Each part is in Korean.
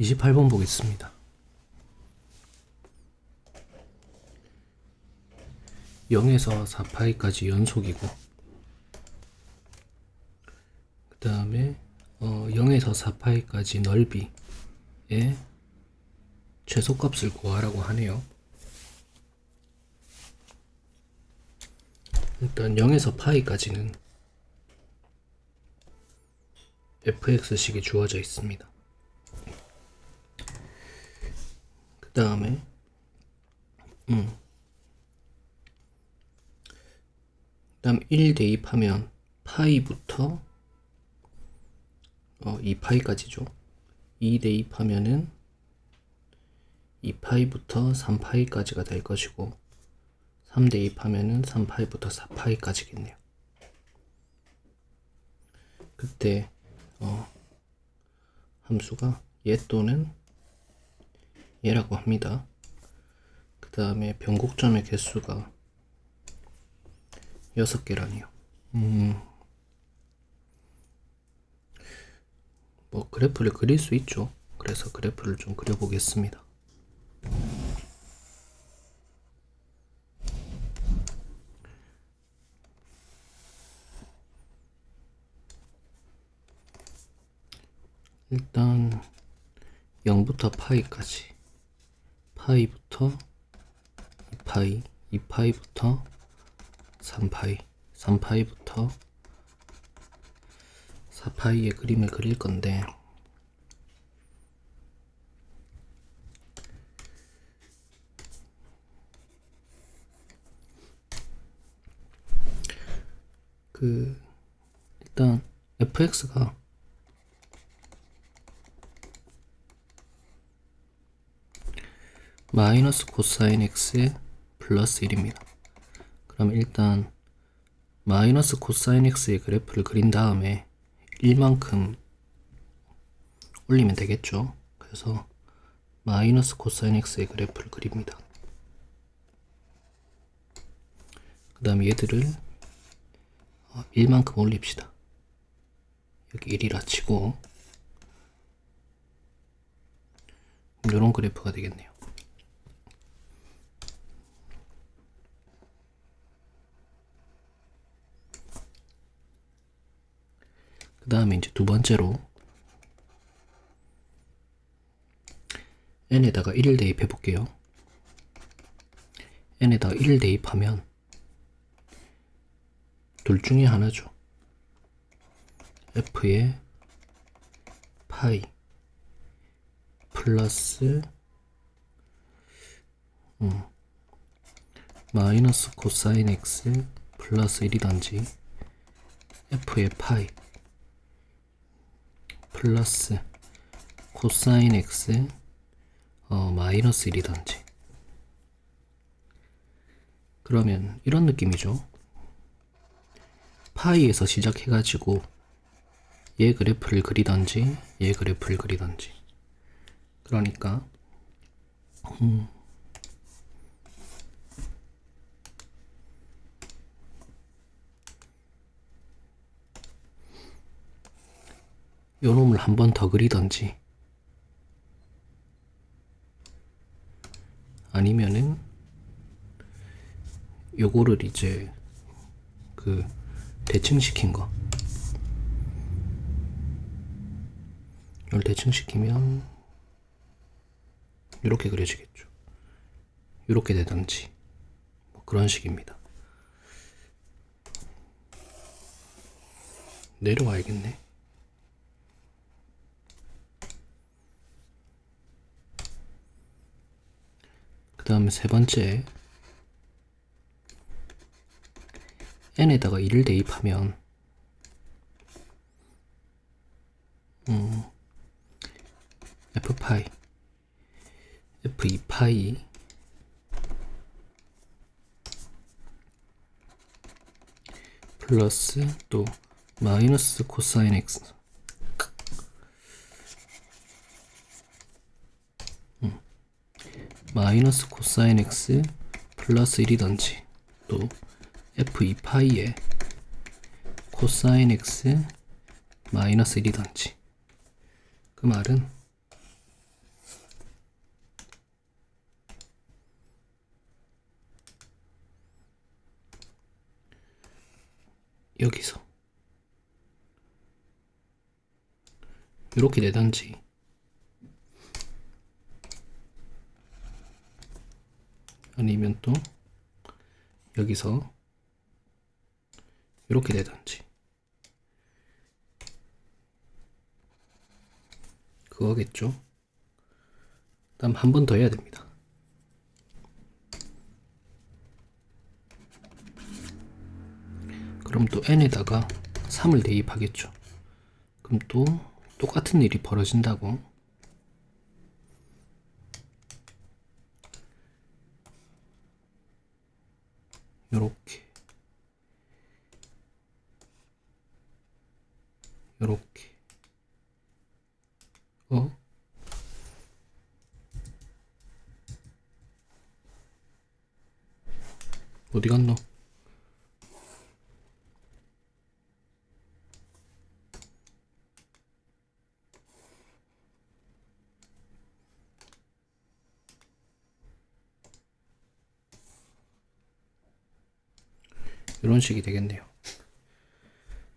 28번 보겠습니다. 0에서 4파이까지 연속이고 그 다음에 어, 0에서 4파이까지 넓이의 최소값을 구하라고 하네요. 일단 0에서 파이까지는 fx식이 주어져 있습니다. 그 다음에 음. 그다음 1 대입하면 파이부터 어, 2파이까지죠. 2 대입하면은 2파이부터 3파이까지가 될 것이고 3 대입하면은 3파이부터 4파이까지겠네요. 그때 어, 함수가 얘 또는 얘라고 합니다. 그 다음에 변곡점의 개수가 6개라니요. 음, 뭐 그래프를 그릴 수 있죠. 그래서 그래프를 좀 그려보겠습니다. 일단 0부터 파이까지 파이부터 2파이 2파이부터 3파이 3파이부터 4파이의 그림을 그릴 건데. 그 일단 fx가 마이너스 코사인 x 플러스 1입니다. 그럼 일단 마이너스 코사인 x의 그래프를 그린 다음에 1만큼 올리면 되겠죠. 그래서 마이너스 코사인 x의 그래프를 그립니다. 그 다음에 얘들을 1만큼 올립시다. 여기 1이라 치고 이런 그래프가 되겠네요. 그 다음에 이제 두 번째로 n에다가 1을 대입해 볼게요. n에다가 1을 대입하면 둘 중에 하나죠. f의 파이 플러스 음, 마이너스 코사인 x 플러스 1이던지 f의 파이 플러스 코사인 x 어, 마이너스 1이던지 그러면 이런 느낌이죠. 파이에서 시작해가지고 얘 그래프를 그리던지 얘 그래프를 그리던지 그러니까 음, 요 놈을 한 번 더 그리던지. 아니면은 요거를 이제 그 대칭시킨 거. 이걸 대칭시키면 이렇게 그려지겠죠. 이렇게 되던지. 뭐 그런 식입니다. 내려와야겠네 그 다음에 세 번째 n에다가 1을 대입하면 음, f파이 f2파이 플러스 또 마이너스 코사인 x 마이너스 코사인 x 플러스 1이던지 또 f2 파이에 코사인 x 마이너스 1이던지. 그 말은 여기서 이렇게 되던지 아니면 또 여기서 이렇게 되든지. 그거겠죠? 다음 한 번 더 해야 됩니다. 그럼 또 n에다가 3을 대입하겠죠. 그럼 또 똑같은 일이 벌어진다고 요렇게 요렇게 어? 어디 갔노? 이런 식이 되겠네요.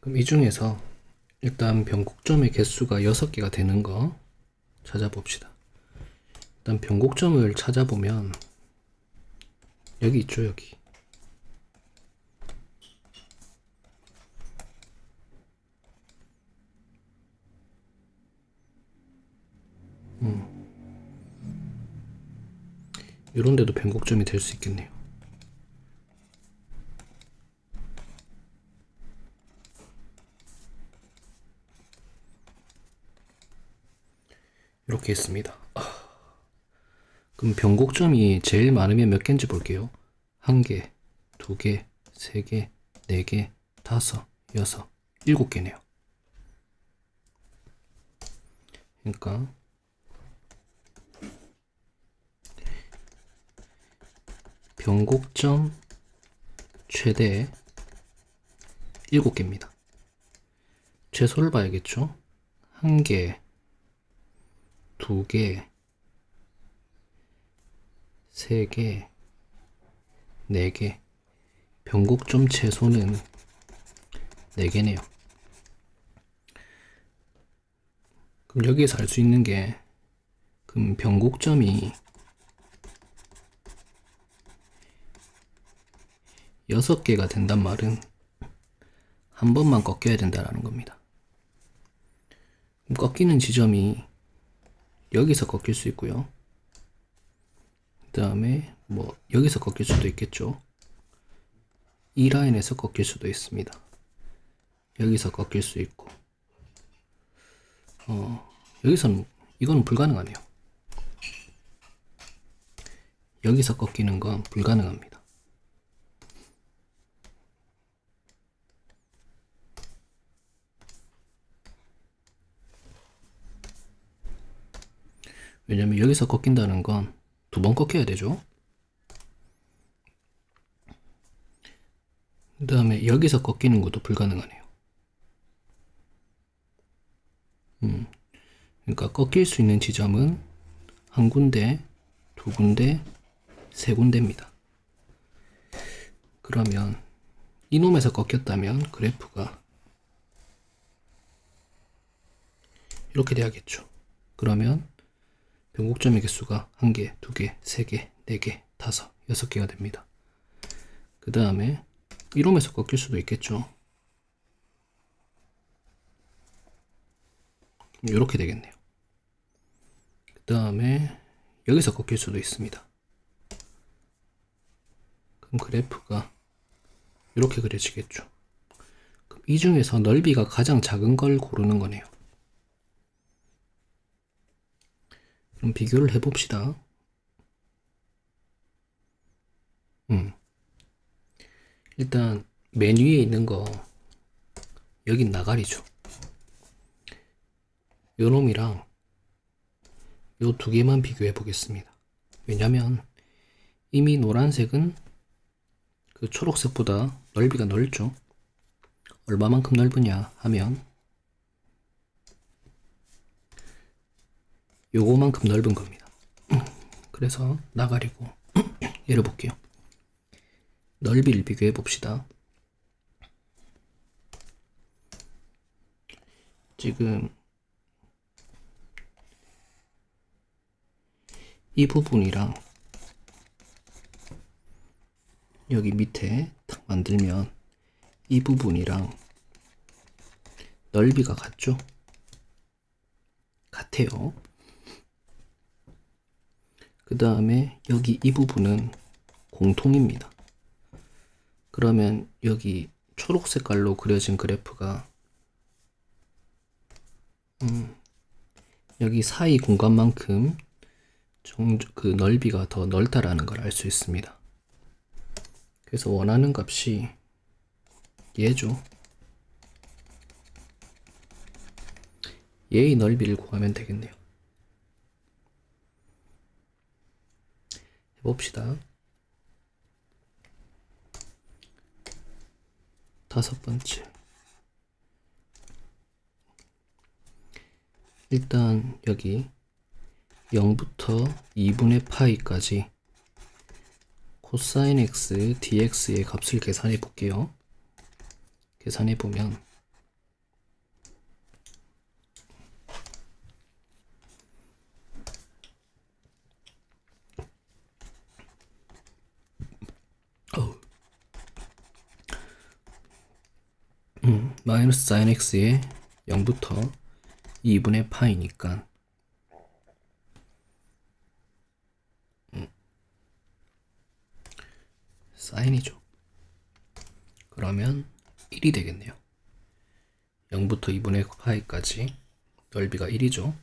그럼 이 중에서 일단 변곡점의 개수가 6개가 되는 거 찾아봅시다. 일단 변곡점을 찾아보면 여기 있죠, 여기. 음. 이런 데도 변곡점이 될 수 있겠네요. 했습니다. 아. 그럼 변곡점이 제일 많으면 몇 개인지 볼게요. 한 개, 두 개, 세 개, 네 개, 다섯, 여섯, 일곱 개네요. 그러니까 변곡점 최대 일곱 개입니다. 최소를 봐야겠죠? 한 개, 두 개, 세 개, 네 개. 변곡점 최소는 네 개네요. 그럼 여기에서 알 수 있는 게 그럼 변곡점이 여섯 개가 된단 말은 한 번만 꺾여야 된다라는 겁니다. 꺾이는 지점이 여기서 꺾일 수 있고요. 그 다음에 뭐 여기서 꺾일 수도 있겠죠. 이 라인에서 꺾일 수도 있습니다. 여기서 꺾일 수 있고 어 여기서는 이건 불가능하네요. 여기서 꺾이는 건 불가능합니다. 왜냐면 여기서 꺾인다는 건 두 번 꺾여야 되죠. 그 다음에 여기서 꺾이는 것도 불가능하네요. 음, 그러니까 꺾일 수 있는 지점은 한 군데, 두 군데, 세 군데입니다. 그러면 이놈에서 꺾였다면 그래프가 이렇게 돼야겠죠. 그러면 변곡점의 개수가 한 개, 두 개, 세 개, 네 개, 다섯, 여섯 개가 됩니다. 그 다음에 이놈에서 꺾일 수도 있겠죠. 이렇게 되겠네요. 그 다음에 여기서 꺾일 수도 있습니다. 그럼 그래프가 이렇게 그려지겠죠. 그럼 이 중에서 넓이가 가장 작은 걸 고르는 거네요. 그럼 비교를 해봅시다. 음. 일단 맨 위에 있는 거 여긴 나가리죠. 요 놈이랑 요 두 개만 비교해 보겠습니다. 왜냐면 이미 노란색은 그 초록색보다 넓이가 넓죠. 얼마만큼 넓으냐 하면 요거만큼 넓은 겁니다. 그래서 나가리고 열어볼게요. 넓이를 비교해 봅시다. 지금 이 부분이랑 여기 밑에 딱 만들면 이 부분이랑 넓이가 같죠? 같아요. 그 다음에 여기 이 부분은 공통입니다. 그러면 여기 초록 색깔로 그려진 그래프가 음, 여기 사이 공간만큼 정, 그 넓이가 더 넓다라는 걸 알 수 있습니다. 그래서 원하는 값이 얘죠. 얘의 넓이를 구하면 되겠네요. 봅시다. 다섯 번째. 일단 여기 0부터 2분의 파이까지 코사인 x dx의 값을 계산해 볼게요. 계산해 보면 어우. 음, 마이너스 사인 x의 0부터 2분의 파이니까 사인이죠. 그러면 1이 되겠네요. 0부터 2분의 파이까지 넓이가 1이죠.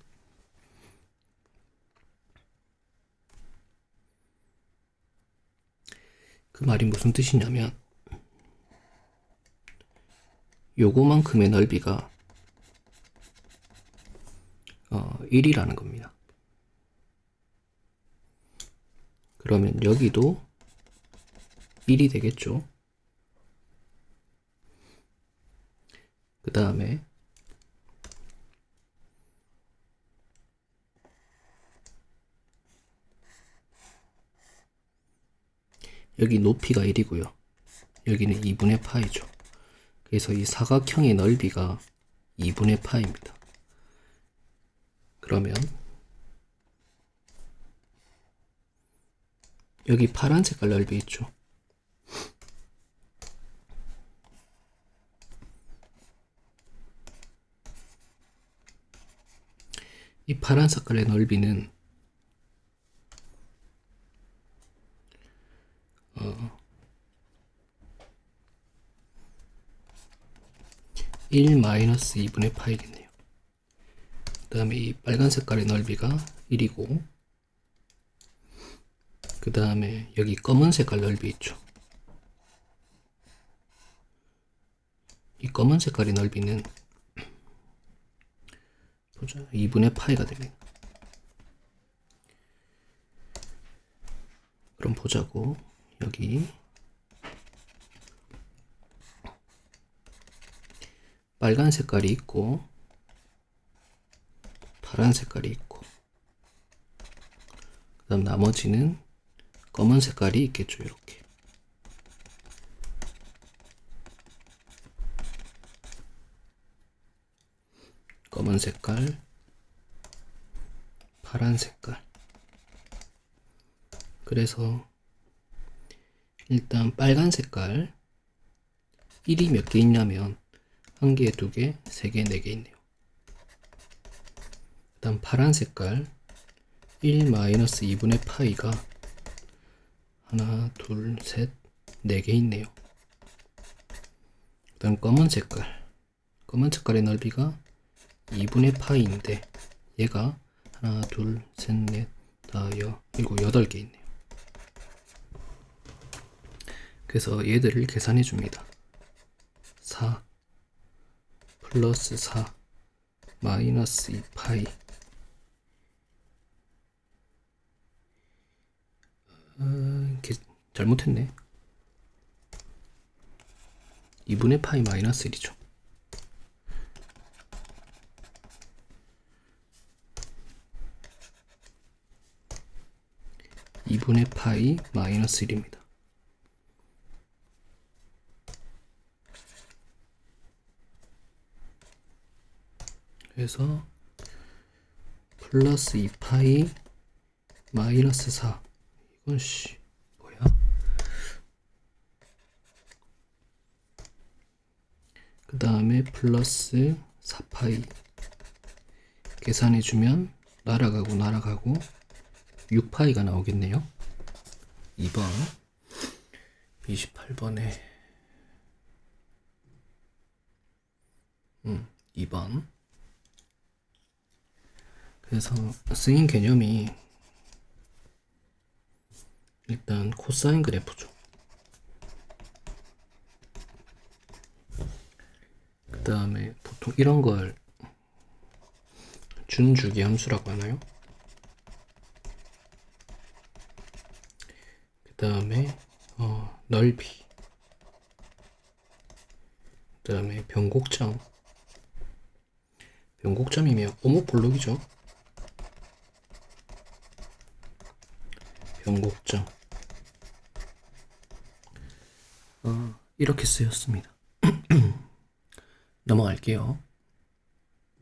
그 말이 무슨 뜻이냐면 요거만큼의 넓이가 어, 1이라는 겁니다. 그러면 여기도 1이 되겠죠. 그 다음에 여기 높이가 1이고요. 여기는 2분의 파이죠. 그래서 이 사각형의 넓이가 2분의 파입니다. 그러면 여기 파란 색깔 넓이 있죠. 이 파란 색깔의 넓이는 1 마이너스 2분의 파이겠네요. 그 다음에 이 빨간 색깔의 넓이가 1이고 그 다음에 여기 검은 색깔 넓이 있죠. 이 검은 색깔의 넓이는 보자 2분의 파이가 되겠네. 그럼 보자고 여기 빨간 색깔이 있고 파란 색깔이 있고 그 다음 나머지는 검은 색깔이 있겠죠 이렇게. 검은 색깔 파란 색깔. 그래서 일단 빨간 색깔 1이 몇 개 있냐면 한 개, 두 개, 세 개, 네 개 있네요. 일단 파란 색깔 1-2분의 파이가 하나, 둘, 셋, 네 개 있네요. 일단 검은 색깔 검은 색깔의 넓이가 2분의 파이인데 얘가 하나, 둘, 셋, 넷, 다, 여, 일곱, 여덟 개 있네요. 그래서 얘들을 계산해 줍니다. 4 플러스 4 마이너스 2파이. 아, 이렇게 잘못했네. 2분의 파이 마이너스 1이죠. 2분의 파이 마이너스 1입니다 그래서 플러스 2파이 마이너스 4 이건 씨 뭐야? 그 다음에 플러스 4파이. 계산해주면 날아가고 날아가고 6파이가 나오겠네요. 2번 28번에. 음, 2번 그래서 쓰인 개념이 일단 코사인 그래프죠. 그 다음에 보통 이런 걸 준주기 함수라고 하나요? 그 다음에 어, 넓이 그 다음에 변곡점 변곡점이면 오목블록이죠. 변곡점 어, 이렇게 쓰였습니다. 넘어갈게요.